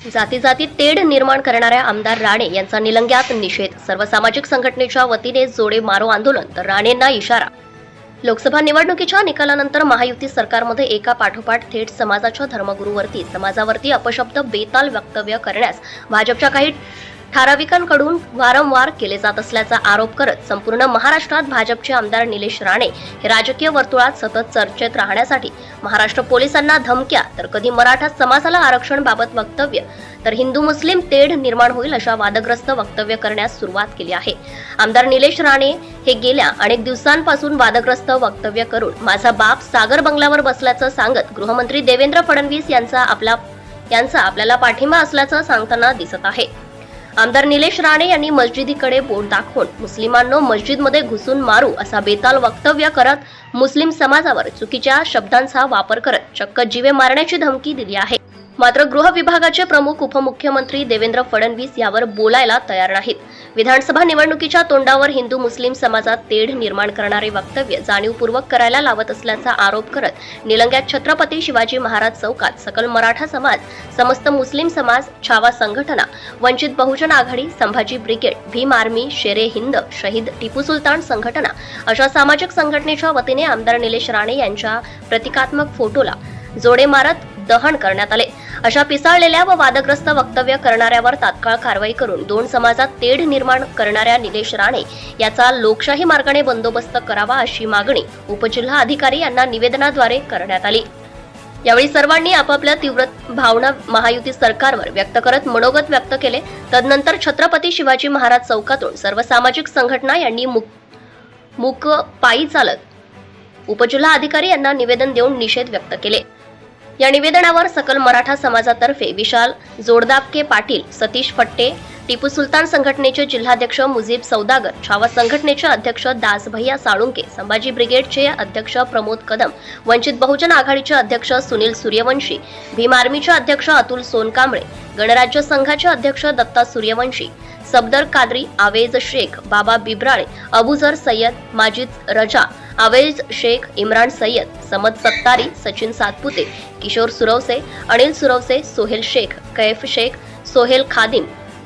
जाती जाती तेढ निर्माण करणाऱ्या आमदार राणे यांचा निलंग्यात निषेध. सर्व सामाजिक संघटनेच्या वतीने जोडे मारो आंदोलन तर राणेंना इशारा. लोकसभा निवडणुकीच्या निकालानंतर महायुती सरकारमध्ये एका पाठोपाठ थेट समाजाच्या धर्मगुरूवरती समाजावरती अपशब्द बेताल वक्तव्य करण्यास भाजपच्या काही ठराविकांकडून वारंवार केले जात असल्याचा आरोप करत संपूर्ण महाराष्ट्रात भाजपचे आमदार निलेश राणे हे राजकीय वर्तुळात सतत चर्चेत राहण्यासाठी महाराष्ट्र पोलिसांना धमक्या तर कधी मराठा समाजाला आरक्षण बाबत वक्तव्य तर हिंदू मुस्लिम तेढ निर्माण होईल अशा वादग्रस्त वक्तव्य करण्यास सुरुवात केली आहे. आमदार निलेश राणे हे गेल्या अनेक दिवसांपासून वादग्रस्त वक्तव्य करून माझा बाप सागर बंगल्यावर बसल्याचं सांगत गृहमंत्री देवेंद्र फडणवीस यांचा आपला यांचा आपल्याला पाठिंबा असल्याचं सांगताना दिसत आहे. आमदार निलेश राणे यांनी मस्जिदीकडे बोट दाखवून मुस्लिमांनो मस्जिदमध्ये घुसून मारू असा बेताल वक्तव्य करत मुस्लिम समाजावर चुकीच्या शब्दांचा वापर करत चक्क जीवे मारण्याची धमकी दिली आहे. मात्र गृह विभागाचे प्रमुख उपमुख्यमंत्री देवेंद्र फडणवीस यावर बोलायला तयार नाहीत. विधानसभा निवडणुकीच्या तोंडावर हिंदू मुस्लिम समाजात तेढ निर्माण करणारे वक्तव्य जाणीवपूर्वक करायला लावत असल्याचा आरोप करत निलंग्यात छत्रपती शिवाजी महाराज चौकात सकल मराठा समाज समस्त मुस्लिम समाज छावा संघटना वंचित बहुजन आघाडी संभाजी ब्रिगेड भीम आर्मी शेरे हिंद शहीद टिपू सुलतान संघटना अशा सामाजिक संघटनेच्या वतीने आमदार निलेश राणे यांच्या प्रतिकात्मक फोटोला जोडे मारत दहन करण्यात आले. अशा पिसाळलेल्या व वादग्रस्त वक्तव्य करणाऱ्यावर तात्काळ कारवाई करून दोन समाजात तेढ निर्माण करणाऱ्या निलेश राणे याचा लोकशाही मार्गाने बंदोबस्त करावा अशी मागणी उपजिल्हा अधिकारी यांना निवेदनाद्वारे करण्यात आली. यावेळी सर्वांनी आपापल्या तीव्र भावना महायुती सरकारवर व्यक्त करत मनोगत व्यक्त केले. तदनंतर छत्रपती शिवाजी महाराज चौकातून सर्व सामाजिक संघटना यांनी मुक मूक पायी चालत उपजिल्हा अधिकारी यांना निवेदन देऊन निषेध व्यक्त केले. या निवेदनावर सकल मराठा समाजातर्फे विशाल जोडदाबके पाटील सतीश फट्टे टिपू सुलतान संघटनेचे जिल्हाध्यक्ष मुजीब सौदागर छावा संघटनेचे अध्यक्ष दास भैया साळुंके संभाजी ब्रिगेडचे अध्यक्ष प्रमोद कदम वंचित बहुजन आघाडीचे अध्यक्ष सुनील सूर्यवंशी भीम आर्मीचे अध्यक्ष अतुल सोनकांबळे गणराज्य संघाचे अध्यक्ष दत्ता सूर्यवंशी सबदर कादरी आवेज शेख बाबा बिब्राळे अबुझर सय्यद माजिद रजा आवेज शेख इम्रान सय्यद समद सत्तारी सचिन सातपुते किशोर सुरवसे अनिल सुरवसे सोहेल शेख कैफ शेख सोहेल खादिम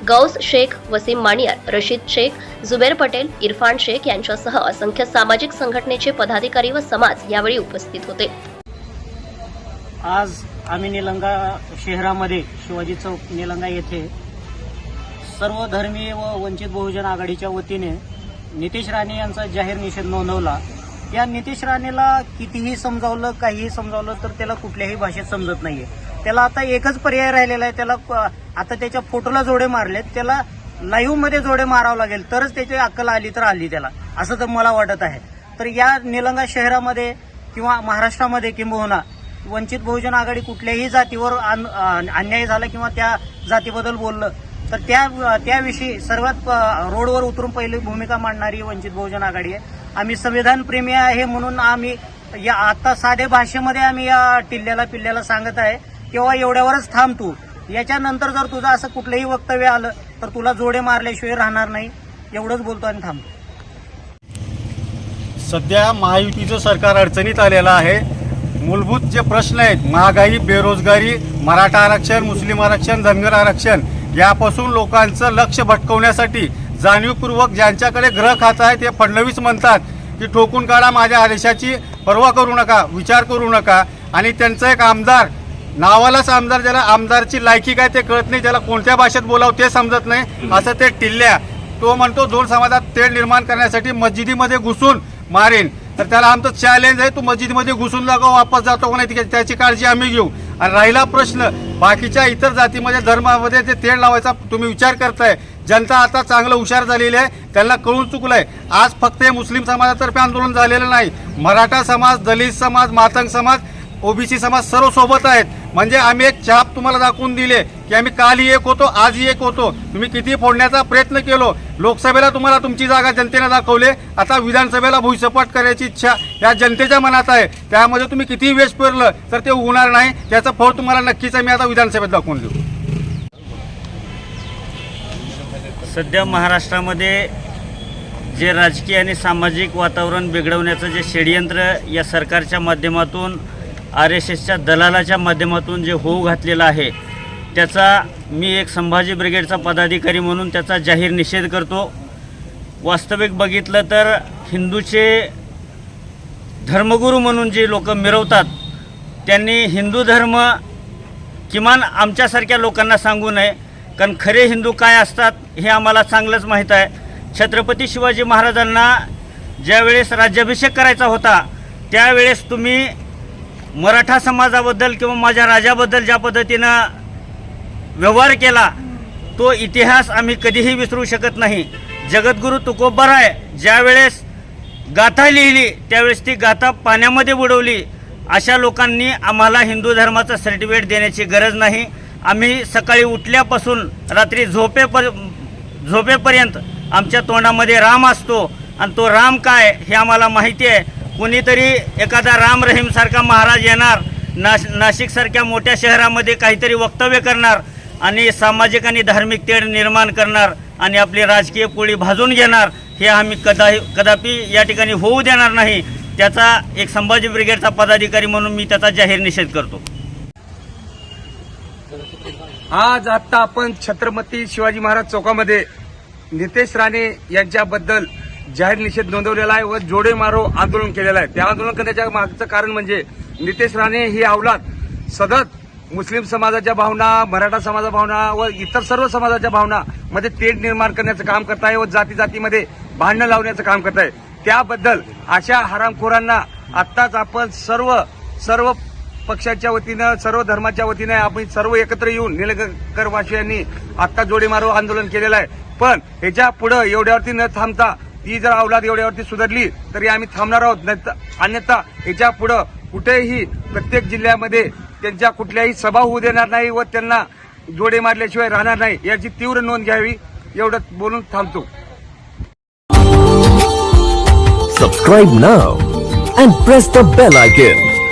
गौस शेख वसीम मानियार रशीद शेख जुबेर पटेल इरफान शेख यांच्यासह असंख्य सामाजिक संघटनेचे पदाधिकारी व समाज यावेळी उपस्थित होते. आज आम्ही निलंगा शहरामध्ये शिवाजी चौक निलंगा येथे सर्व धर्मीय व वंचित बहुजन आघाडीच्या वतीने नितेश राणे यांचा जाहीर निषेध नोंदवला. या नितेश राणेला कितीही समजावलं काहीही समजावलं तर त्याला कुठल्याही भाषेत समजत नाहीये. त्याला आता एकच पर्याय राहिलेला आहे त्याला आता त्याच्या फोटोला जोडे मारलेत त्याला लाईव्हमध्ये जोडे मारावं लागेल तरच त्याची अक्कल आली तर आली त्याला असं तर मला वाटत आहे. तर या निलंगा शहरामध्ये किंवा महाराष्ट्रामध्ये किंबहुना वंचित बहुजन आघाडी कुठल्याही जातीवर अन्याय झाला किंवा त्या जातीबद्दल बोललं तर त्या त्याविषयी सर्वात रोडवर उतरून पहिली भूमिका मांडणारी वंचित बहुजन आघाडी आहे. आम्ही संविधान प्रेमी आहे म्हणून आम्ही या आता साध्या भाषेमध्ये आम्ही या टिल्ल्याला पिल्ल्याला सांगत आहे. किंवा एवढ्यावरच थांब तू. याच्यानंतर जर तुझं असं कुठलंही वक्तव्य आलं तर तुला जोडे मारल्याशिवाय राहणार नाही. एवढंच बोलतो आणि थांबतो सध्या महायुतीचं सरकार अडचणीत आलेलं आहे. मूलभूत जे प्रश्न आहेत महागाई बेरोजगारी मराठा आरक्षण मुस्लिम आरक्षण धनगर आरक्षण यापासून लोकांचं लक्ष भटकवण्यासाठी जाणीवपूर्वक ज्यांच्याकडे ग्रह खातं आहे ते फडणवीस म्हणतात की ठोकून काढा माझ्या आदेशाची पर्वा करू नका विचार करू नका. आणि त्यांचं एक आमदार नावालाच आमदार ज्याला आमदारची लायकी काय ते कळत नाही त्याला कोणत्या भाषेत बोलावं ते समजत नाही असं ते टिल्ल्या. तो म्हणतो दोन समाजात तेढ निर्माण करण्यासाठी मस्जिदीमध्ये घुसून मारेन. तर त्याला आमचं चॅलेंज आहे तू मस्जिदीमध्ये घुसून जागा वापस जातो का नाही त्याची काळजी आम्ही घेऊ. आणि राहिला प्रश्न बाकीच्या इतर जातीमध्ये धर्मामध्ये ते तेढ लावायचा तुम्ही विचार करताय जनता आता चांगलं हुशार झालेली आहे. त्यांना कळून चुकलं आहे आज फक्त हे मुस्लिम समाजातर्फे आंदोलन झालेलं नाही. मराठा समाज दलित समाज मातंग समाज ओबीसी समाज सर्व सोबत आहेत. म्हणजे आम्ही एक छाप तुम्हाला दाखवून दिले की आम्ही कालही एक होतो आजही एक होतो. तुम्ही किती फोडण्याचा प्रयत्न केलो लोकसभेला तुम्हाला तुमची जागा जनतेने दाखवले आता विधानसभेला भुईसपाट करायची इच्छा या जनतेच्या मनात आहे. त्यामध्ये तुम्ही कितीही वेश पेरलं तर ते होणार नाही. त्याचं फळ तुम्हाला नक्कीच आम्ही आता विधानसभेत दाखवून देऊ. सध्या महाराष्ट्रामध्ये जे राजकीय आणि सामाजिक वातावरण बिघडवण्याचं जे षडयंत्र या सरकारच्या माध्यमातून आर एस एसच्या दलालाच्या माध्यमातून जे होऊ घातलेलं आहे त्याचा मी एक संभाजी ब्रिगेडचा पदाधिकारी म्हणून त्याचा जाहीर निषेध करतो. वास्तविक बघितलं तर हिंदूचे धर्मगुरू म्हणून जे लोक मिरवतात त्यांनी हिंदू धर्म किमान आमच्यासारख्या लोकांना सांगू नये. कारण खरे हिंदू काय असतात हे आम्हाला चांगलंच माहीत आहे. छत्रपती शिवाजी महाराजांना ज्यावेळेस राज्याभिषेक करायचा होता त्यावेळेस तुम्ही मराठा समाजाबद्दल किंवा माझ्या राजाबद्दल ज्या पद्धतीनं व्यवहार केला तो इतिहास आम्ही कधीही विसरू शकत नाही. जगद्गुरू तुकोबराय ज्यावेळेस गाथा लिहिली त्यावेळेस ती गाथा पाण्यामध्ये बुडवली अशा लोकांनी आम्हाला हिंदू धर्माचं सर्टिफिकेट देण्याची गरज नाही. आम्ही सकाळी उठल्यापासून रात्री झोपेपर झोपेपर्यंत आमच्या तोंडामध्ये राम असतो. आणि तो राम काय हे आम्हाला माहिती आहे. कुणीतरी एखादा राम रहीमसारखा महाराज येणार नाश नाशिकसारख्या मोठ्या शहरामध्ये काहीतरी वक्तव्य करणार आणि सामाजिक आणि धार्मिक तेढ निर्माण करणार आणि आपली राजकीय पोळी भाजून घेणार हे आम्ही कदा कदापि या ठिकाणी होऊ देणार नाही. त्याचा एक संभाजी ब्रिगेडचा पदाधिकारी म्हणून मी त्याचा जाहीर निषेध करतो. आज आता आपण छत्रपती शिवाजी महाराज चौकामध्ये नितेश राणे यांच्याबद्दल जाहीर निषेध नोंदवलेला आहे व जोडे मारो आंदोलन केलेलं आहे. त्या आंदोलन करण्याच्या मागचं कारण म्हणजे नितेश राणे ही अवलाद सतत मुस्लिम समाजाच्या भावना मराठा समाजा भावना व इतर सर्व समाजाच्या भावना मध्ये तेढ निर्माण करण्याचं काम करत आहे व जाती जातीमध्ये भांडणं लावण्याचं काम करत आहे. त्याबद्दल अशा हरामखोरांना आत्ताच आपण सर्व सर्व पक्षाच्या वतीनं सर्व धर्माच्या वतीनं आपण सर्व एकत्र येऊन निलंगकरवासियांनी आत्ता जोडे मारो आंदोलन केलेलं आहे. पण ह्याच्या पुढे एवढ्यावरती न थांबता ती जर अवलाद एवढ्यावरती सुधारली तरी आम्ही थांबणार आहोत. अन्यथा ह्याच्या पुढे कुठेही प्रत्येक जिल्ह्यामध्ये त्यांच्या कुठल्याही सभा होऊ देणार नाही व त्यांना जोडे मारल्याशिवाय राहणार नाही याची तीव्र नोंद घ्यावी एवढं बोलून थांबतो. Subscribe now and press the bell icon.